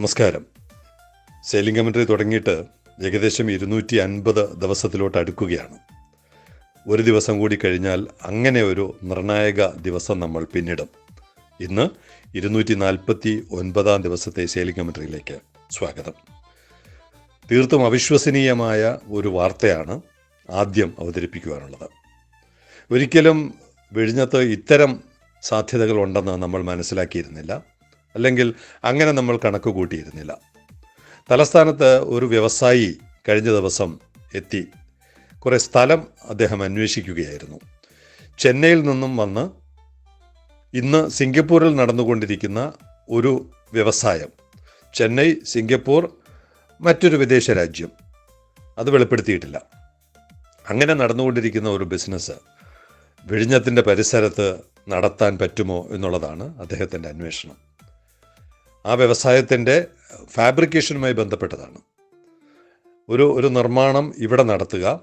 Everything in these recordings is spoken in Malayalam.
നമസ്കാരം. സെയിലിംഗ് കമൻട്രി തുടങ്ങിയിട്ട് ഏകദേശം ഇരുന്നൂറ്റി അൻപത് ദിവസത്തിലോട്ട് അടുക്കുകയാണ്. ഒരു ദിവസം കൂടി കഴിഞ്ഞാൽ അങ്ങനെ ഒരു നിർണായക ദിവസം നമ്മൾ പിന്നിടും. ഇന്ന് ഇരുന്നൂറ്റി നാൽപ്പത്തി ഒൻപതാം ദിവസത്തെ സെയിലിംഗ് കമൻട്രിയിലേക്ക് സ്വാഗതം. തീർത്തും അവിശ്വസനീയമായ ഒരു വാർത്തയാണ് ആദ്യം അവതരിപ്പിക്കുവാനുള്ളത്. ഒരിക്കലും വിഴിഞ്ഞത്ത് ഇത്തരം സാധ്യതകളുണ്ടെന്ന് നമ്മൾ മനസ്സിലാക്കിയിരുന്നില്ല. അല്ലെങ്കിൽ അങ്ങനെ നമ്മൾ കണക്ക് കൂട്ടിയിരുന്നില്ല. തലസ്ഥാനത്ത് ഒരു വ്യവസായി കഴിഞ്ഞ ദിവസം എത്തി. കുറേ സ്ഥലം അദ്ദേഹം അന്വേഷിക്കുകയായിരുന്നു. ചെന്നൈയിൽ നിന്നും വന്ന് ഇന്ന് സിംഗപ്പൂരിൽ നടന്നുകൊണ്ടിരിക്കുന്ന ഒരു വ്യവസായം. ചെന്നൈ സിംഗപ്പൂർ മറ്റൊരു വിദേശ രാജ്യം. അത് വെളിപ്പെടുത്തിയിട്ടില്ല. അങ്ങനെ നടന്നുകൊണ്ടിരിക്കുന്ന ഒരു ബിസിനസ് വിഴിഞ്ഞത്തിന്റെ പരിസരത്ത് നടത്താൻ പറ്റുമോ എന്നുള്ളതാണ് അദ്ദേഹത്തിന്റെ അന്വേഷണം. ആ വ്യവസായത്തിന്റെ ഫാബ്രിക്കേഷനുമായി ബന്ധപ്പെട്ടതാണ്. ഒരു ഒരു നിർമ്മാണം ഇവിടെ നടത്തുക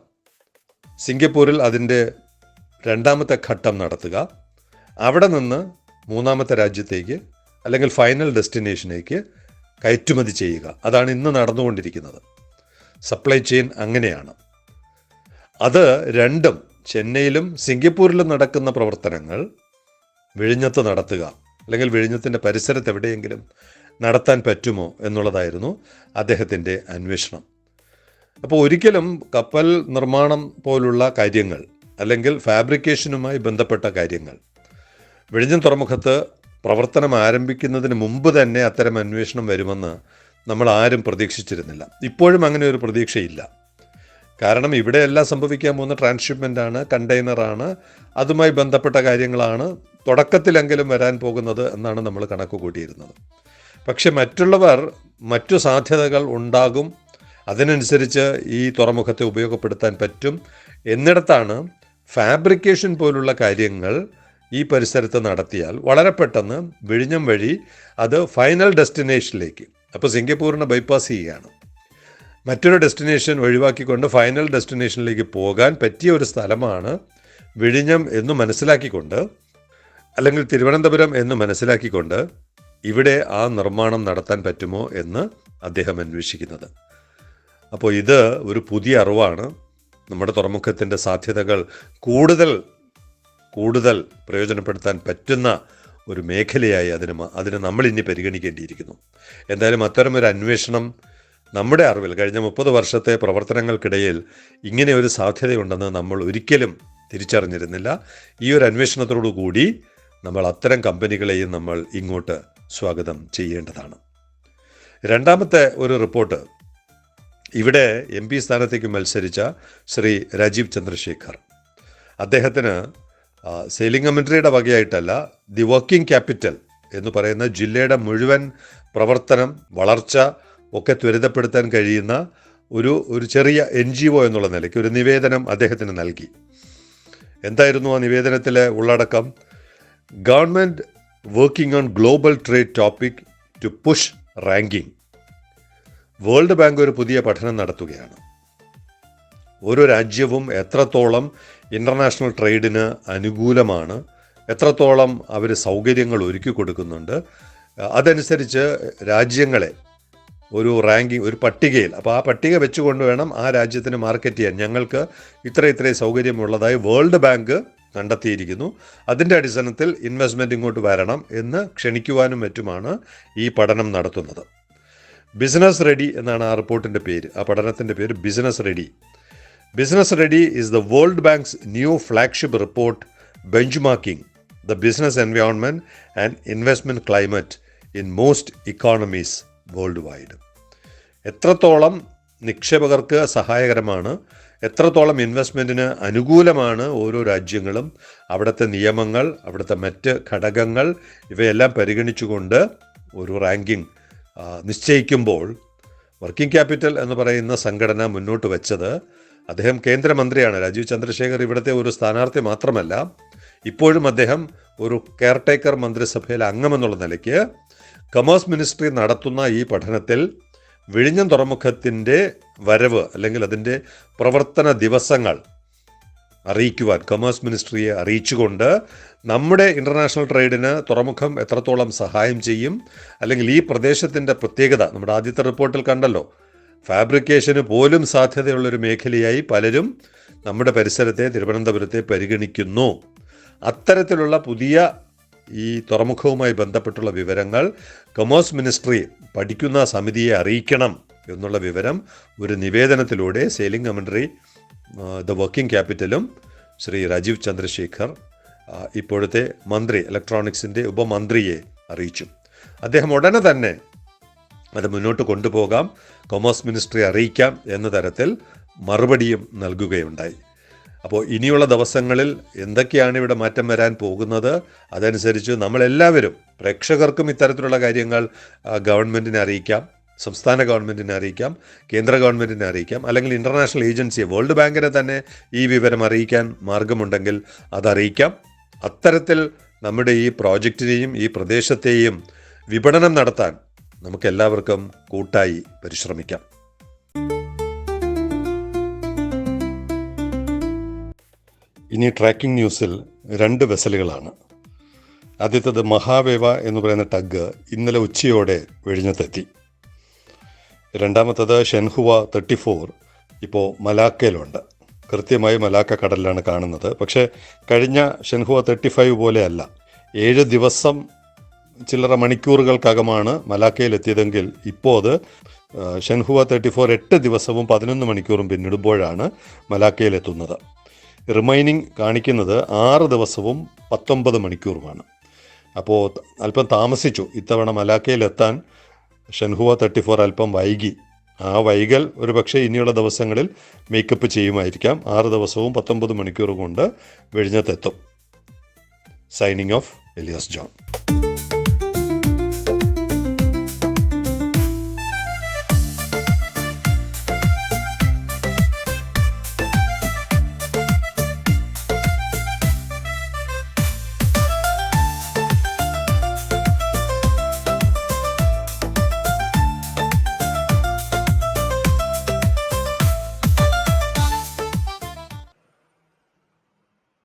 സിംഗപ്പൂരിൽ അതിന്റെ രണ്ടാമത്തെ ഘട്ടം നടത്തുക അവിടെ നിന്ന് മൂന്നാമത്തെ രാജ്യത്തേക്ക് അല്ലെങ്കിൽ ഫൈനൽ ഡെസ്റ്റിനേഷനേക്ക് കയറ്റുമതി ചെയ്യുക. അതാണ് ഇന്ന് നടന്നുകൊണ്ടിരിക്കുന്നത്. സപ്ലൈ ചെയിൻ അങ്ങനെയാണ്. അത് രണ്ടും ചെന്നൈയിലും സിംഗപ്പൂരിലും നടക്കുന്ന പ്രവർത്തനങ്ങൾ വിഴിഞ്ഞത്ത് നടത്തുക. അല്ലെങ്കിൽ വിഴിഞ്ഞത്തിന്റെ പരിസരത്ത് എവിടെയെങ്കിലും നടത്താൻ പറ്റുമോ എന്നുള്ളതായിരുന്നു അദ്ദേഹത്തിന്റെ അന്വേഷണം. അപ്പോൾ ഒരിക്കലും കപ്പൽ നിർമ്മാണം പോലുള്ള കാര്യങ്ങൾ അല്ലെങ്കിൽ ഫാബ്രിക്കേഷനുമായി ബന്ധപ്പെട്ട കാര്യങ്ങൾ വിഴിഞ്ഞം തുറമുഖത്ത് പ്രവർത്തനം ആരംഭിക്കുന്നതിന് മുമ്പ് തന്നെ അത്തരം അന്വേഷണം വരുമെന്ന് നമ്മൾ ആരും പ്രതീക്ഷിച്ചിരുന്നില്ല. ഇപ്പോഴും അങ്ങനെ ഒരു പ്രതീക്ഷയില്ല. കാരണം ഇവിടെയെല്ലാം സംഭവിക്കാൻ പോകുന്ന ട്രാൻസ്ഷിപ്മെന്റ് ആണ് കണ്ടെയ്നറാണ് അതുമായി ബന്ധപ്പെട്ട കാര്യങ്ങളാണ് തുടക്കത്തിലെങ്കിലും വരാൻ പോകുന്നത് എന്നാണ് നമ്മൾ കണക്ക് കൂട്ടിയിരുന്നത് പക്ഷെ മറ്റുള്ളവർ മറ്റു സാധ്യതകൾ ഉണ്ടാകും അതിനനുസരിച്ച് ഈ തുറമുഖത്തെ ഉപയോഗപ്പെടുത്താൻ പറ്റും എന്നിടത്താണ് ഫാബ്രിക്കേഷൻ പോലുള്ള കാര്യങ്ങൾ ഈ പരിസരത്ത് നടത്തിയാൽ വളരെ പെട്ടെന്ന് വിഴിഞ്ഞം വഴി അത് ഫൈനൽ ഡെസ്റ്റിനേഷനിലേക്ക് അപ്പോൾ സിംഗപ്പൂരിനെ ബൈപ്പാസ് ചെയ്യുകയാണ്. മറ്റൊരു ഡെസ്റ്റിനേഷൻ ഒഴിവാക്കിക്കൊണ്ട് ഫൈനൽ ഡെസ്റ്റിനേഷനിലേക്ക് പോകാൻ പറ്റിയ ഒരു സ്ഥലമാണ് വിഴിഞ്ഞം എന്ന് മനസ്സിലാക്കിക്കൊണ്ട് അല്ലെങ്കിൽ തിരുവനന്തപുരം എന്ന് മനസ്സിലാക്കിക്കൊണ്ട് ഇവിടെ ആ നിർമ്മാണം നടത്താൻ പറ്റുമോ എന്ന് അദ്ദേഹം അന്വേഷിക്കുന്നത്. അപ്പോൾ ഇത് ഒരു പുതിയ അറിവാണ്. നമ്മുടെ തുറമുഖത്തിന്റെ സാധ്യതകൾ കൂടുതൽ കൂടുതൽ പ്രയോജനപ്പെടുത്താൻ പറ്റുന്ന ഒരു മേഖലയായി അതിന് അതിനെ നമ്മൾ ഇനി പരിഗണിക്കേണ്ടിയിരിക്കുന്നു. എന്തായാലും ഒരു അന്വേഷണം നമ്മുടെ അറിവിൽ കഴിഞ്ഞ മുപ്പത് വർഷത്തെ പ്രവർത്തനങ്ങൾക്കിടയിൽ ഇങ്ങനെ ഒരു സാധ്യതയുണ്ടെന്ന് നമ്മൾ ഒരിക്കലും തിരിച്ചറിഞ്ഞിരുന്നില്ല. ഈ ഒരു അന്വേഷണത്തോടു കൂടി നമ്മൾ അത്തരം കമ്പനികളെയും നമ്മൾ ഇങ്ങോട്ട് സ്വാഗതം ചെയ്യേണ്ടതാണ്. രണ്ടാമത്തെ ഒരു റിപ്പോർട്ട്. ഇവിടെ എം പി സ്ഥാനത്തേക്ക് മത്സരിച്ച ശ്രീ രാജീവ് ചന്ദ്രശേഖർ. അദ്ദേഹത്തിന് സെയിലിംഗ് കമൻട്രിയുടെ വകയായിട്ടല്ല ദി വർക്കിംഗ് ക്യാപിറ്റൽ എന്ന് പറയുന്ന ജില്ലയുടെ മുഴുവൻ പ്രവർത്തനം വളർച്ച ഒക്കെ ത്വരിതപ്പെടുത്താൻ കഴിയുന്ന ഒരു ഒരു ചെറിയ എൻ ജി ഒ എന്നുള്ള നിലയ്ക്ക് ഒരു നിവേദനം അദ്ദേഹത്തിന് നൽകി. എന്തായിരുന്നു ആ നിവേദനത്തിലെ ഉള്ളടക്കം? Government working on global trade topic to push ranking world bank ഒരു പുതിയ പഠനം നടത്തുകയാണ്. ഓരോ രാജ്യവും എത്രത്തോളം ഇന്റർനാഷണൽ ട്രേഡിന് അനുകൂലമാണ് എത്രത്തോളം അവർ സൗകര്യങ്ങൾ ഒരുക്കി കൊടുക്കുന്നുണ്ട് അതനുസരിച്ച് രാജ്യങ്ങളെ ഒരു റാങ്കിങ് ഒരു പട്ടികയിൽ അപ്പോൾ ആ പട്ടിക വെച്ചുകൊണ്ട് വേണം ആ രാജ്യത്തിന് മാർക്കറ്റ് ചെയ്യാൻ. ഞങ്ങൾക്ക് ഇത്ര ഇത്രയും സൗകര്യമുള്ളതായി വേൾഡ് ബാങ്ക് കണ്ടെത്തിയിരിക്കുന്നു. അതിന്റെ അടിസ്ഥാനത്തിൽ ഇൻവെസ്റ്റ്മെന്റ് ഇങ്ങോട്ട് വരണം എന്ന് ക്ഷണിക്കുവാനും മറ്റുമാണ് ഈ പഠനം നടത്തുന്നത്. ബിസിനസ് റെഡി എന്നാണ് ആ റിപ്പോർട്ടിന്റെ പേര്. ആ പഠനത്തിന്റെ പേര് business ready business ready is the world bank's new flagship report benchmarking the business environment and investment climate in most economies worldwide എത്രത്തോളം നിക്ഷേപകർക്ക് സഹായകരമാണ് എത്രത്തോളം ഇൻവെസ്റ്റ്മെന്റിന് അനുകൂലമാണ് ഓരോ രാജ്യങ്ങളും അവിടുത്തെ നിയമങ്ങൾ അവിടുത്തെ മറ്റ് ഘടകങ്ങൾ ഇവയെല്ലാം പരിഗണിച്ചുകൊണ്ട് ഒരു റാങ്കിങ് നിശ്ചയിക്കുമ്പോൾ വർക്കിംഗ് ക്യാപിറ്റൽ എന്ന് പറയുന്ന സംഘടന മുന്നോട്ട് വെച്ചത് അദ്ദേഹം കേന്ദ്രമന്ത്രിയാണ്. രാജീവ് ചന്ദ്രശേഖർ ഇവിടുത്തെ ഒരു സ്ഥാനാർത്ഥി മാത്രമല്ല ഇപ്പോഴും അദ്ദേഹം ഒരു കെയർടേക്കർ മന്ത്രിസഭയിലെ അംഗമെന്നുള്ള നിലയ്ക്ക് കമേഴ്സ് മിനിസ്ട്രി നടത്തുന്ന ഈ പഠനത്തിൽ വിഴിഞ്ഞം തുറമുഖത്തിന്റെ വരവ് അല്ലെങ്കിൽ അതിന്റെ പ്രവർത്തന ദിവസങ്ങൾ അറിയിക്കുവാൻ കൊമേഴ്സ് മിനിസ്ട്രിയെ അറിയിച്ചുകൊണ്ട് നമ്മുടെ ഇന്റർനാഷണൽ ട്രേഡിന് തുറമുഖം എത്രത്തോളം സഹായം ചെയ്യും? അല്ലെങ്കിൽ ഈ പ്രദേശത്തിന്റെ പ്രത്യേകത നമ്മുടെ ആദ്യത്തെ റിപ്പോർട്ടിൽ കണ്ടല്ലോ. ഫാബ്രിക്കേഷന് പോലും സാധ്യതയുള്ളൊരു മേഖലയായി പലരും നമ്മുടെ പരിസരത്തെ തിരുവനന്തപുരത്തെ പരിഗണിക്കുന്നു. അത്തരത്തിലുള്ള പുതിയ ഈ തുറമുഖവുമായി ബന്ധപ്പെട്ടുള്ള വിവരങ്ങൾ കൊമേഴ്സ് മിനിസ്ട്രി പഠിക്കുന്ന സമിതിയെ അറിയിക്കണം എന്നുള്ള വിവരം ഒരു നിവേദനത്തിലൂടെ സെയിലിംഗ് കമൻട്രി ദ വർക്കിംഗ് ക്യാപിറ്റലും ശ്രീ രാജീവ് ചന്ദ്രശേഖർ ഇപ്പോഴത്തെ മന്ത്രി ഇലക്ട്രോണിക്സിന്റെ ഉപമന്ത്രിയെ അറിയിച്ചു. അദ്ദേഹം ഉടനെ തന്നെ അത് മുന്നോട്ട് കൊണ്ടുപോകാം കൊമേഴ്സ് മിനിസ്ട്രി അറിയിക്കാം എന്ന തരത്തിൽ മറുപടിയും നൽകുകയുണ്ടായി. അപ്പോൾ ഇനിയുള്ള ദിവസങ്ങളിൽ എന്തൊക്കെയാണ് ഇവിടെ മാറ്റം വരാൻ പോകുന്നത്? അതനുസരിച്ച് നമ്മളെല്ലാവരും പ്രേക്ഷകർക്കും ഇത്തരത്തിലുള്ള കാര്യങ്ങൾ ഗവൺമെന്റിനെ അറിയിക്കാം സംസ്ഥാന ഗവൺമെന്റിനെ അറിയിക്കാം കേന്ദ്ര ഗവൺമെന്റിനെ അറിയിക്കാം അല്ലെങ്കിൽ ഇന്റർനാഷണൽ ഏജൻസിയെ വേൾഡ് ബാങ്കിനെ തന്നെ ഈ വിവരം അറിയിക്കാൻ മാർഗമുണ്ടെങ്കിൽ അതറിയിക്കാം. അത്തരത്തിൽ നമ്മുടെ ഈ പ്രോജക്റ്റിനെയും ഈ പ്രദേശത്തെയും വിപണനം നടത്താൻ നമുക്കെല്ലാവർക്കും കൂട്ടായി പരിശ്രമിക്കാം. ഇനി ട്രാക്കിംഗ് ന്യൂസിൽ രണ്ട് വെസലുകളാണ്. ആദ്യത്തേത് മഹാവേവ എന്ന് പറയുന്ന ടഗ് ഇന്നലെ ഉച്ചയോടെ വിഴിഞ്ഞത്തെത്തി രണ്ടാമത്തത് ഷെൻഹുവ തേർട്ടി ഫോർ ഇപ്പോൾ മലാക്കയിലുണ്ട്. കൃത്യമായി മലാക്ക കടലിലാണ് കാണുന്നത്. പക്ഷേ കഴിഞ്ഞ ഷെൻഹുവ തേർട്ടി ഫൈവ് പോലെയല്ല. ഏഴ് ദിവസം ചില്ലറ മണിക്കൂറുകൾക്കകമാണ് മലാക്കയിലെത്തിയതെങ്കിൽ ഇപ്പോൾ അത് ഷെൻഹുവ തേർട്ടി ഫോർ എട്ട് ദിവസവും പതിനൊന്ന് മണിക്കൂറും പിന്നിടുമ്പോഴാണ് മലാക്കയിൽ എത്തുന്നത് റിമൈനിങ് കാണിക്കുന്നത് ആറ് ദിവസവും പത്തൊമ്പത് മണിക്കൂറുമാണ്. അപ്പോൾ അല്പം താമസിച്ചു. ഇത്തവണ മലാക്കയിലെത്താൻ ഷെൻഹുവ തേർട്ടി ഫോർ അല്പം വൈകി. ആ വൈകൽ ഒരു പക്ഷേ ഇനിയുള്ള ദിവസങ്ങളിൽ മേക്കപ്പ് ചെയ്യുമായിരിക്കാം. ആറ് ദിവസവും പത്തൊമ്പത് മണിക്കൂർ കൊണ്ട് വിഴിഞ്ഞത്തെത്തും സൈനിങ് ഓഫ് എലിയാസ് ജോൺ